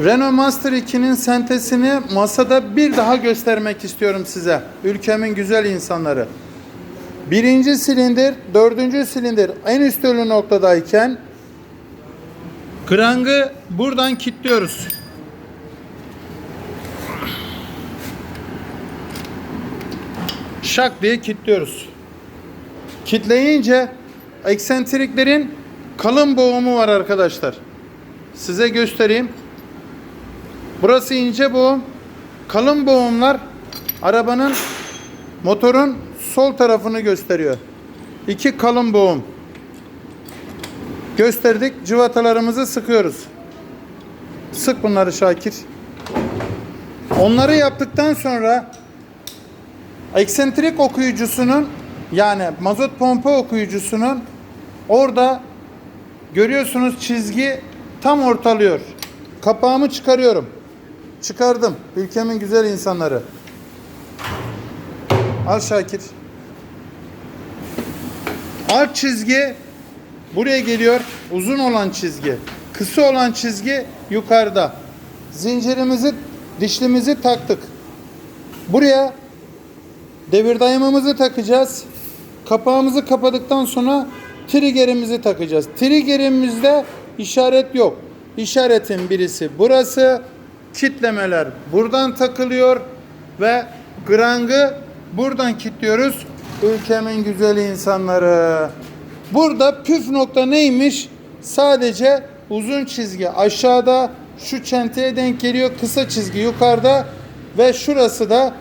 Renault Master 2'nin sentesini masada bir daha göstermek istiyorum size. Ülkemin güzel insanları. Birinci silindir, dördüncü silindir en üst ölü noktadayken krangı buradan kilitliyoruz. Şak diye kilitliyoruz. Kitleyince eksentriklerin kalın boğumu var arkadaşlar. Size göstereyim. Burası ince boğum. Kalın boğumlar arabanın motorun sol tarafını gösteriyor. İki kalın boğum. Gösterdik. Cıvatalarımızı sıkıyoruz. Sık bunları Şakir. Onları yaptıktan sonra eksentrik okuyucusunun yani mazot pompa okuyucusunun orada görüyorsunuz çizgi tam ortalıyor. Kapağımı çıkarıyorum. Çıkardım. Ülkemin güzel insanları. Al Şakir. Alt çizgi buraya geliyor. Uzun olan çizgi. Kısa olan çizgi yukarıda. Zincirimizi, dişlimizi taktık. Buraya devir dayamamızı takacağız. Kapağımızı kapadıktan sonra triggerimizi takacağız. Triggerimizde işaret yok. İşaretin birisi burası. Kitlemeler buradan takılıyor ve grangı buradan kilitliyoruz. Ülkemin güzel insanları. Burada püf nokta neymiş? Sadece uzun çizgi aşağıda şu çenteye denk geliyor. Kısa çizgi yukarıda ve şurası da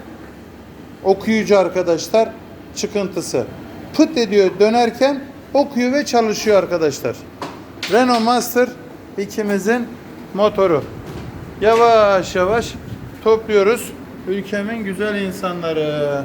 okuyucu arkadaşlar çıkıntısı. Pıt ediyor dönerken okuyor ve çalışıyor arkadaşlar. Renault Master ikimizin motoru. Yavaş yavaş topluyoruz. Ülkemin güzel insanları.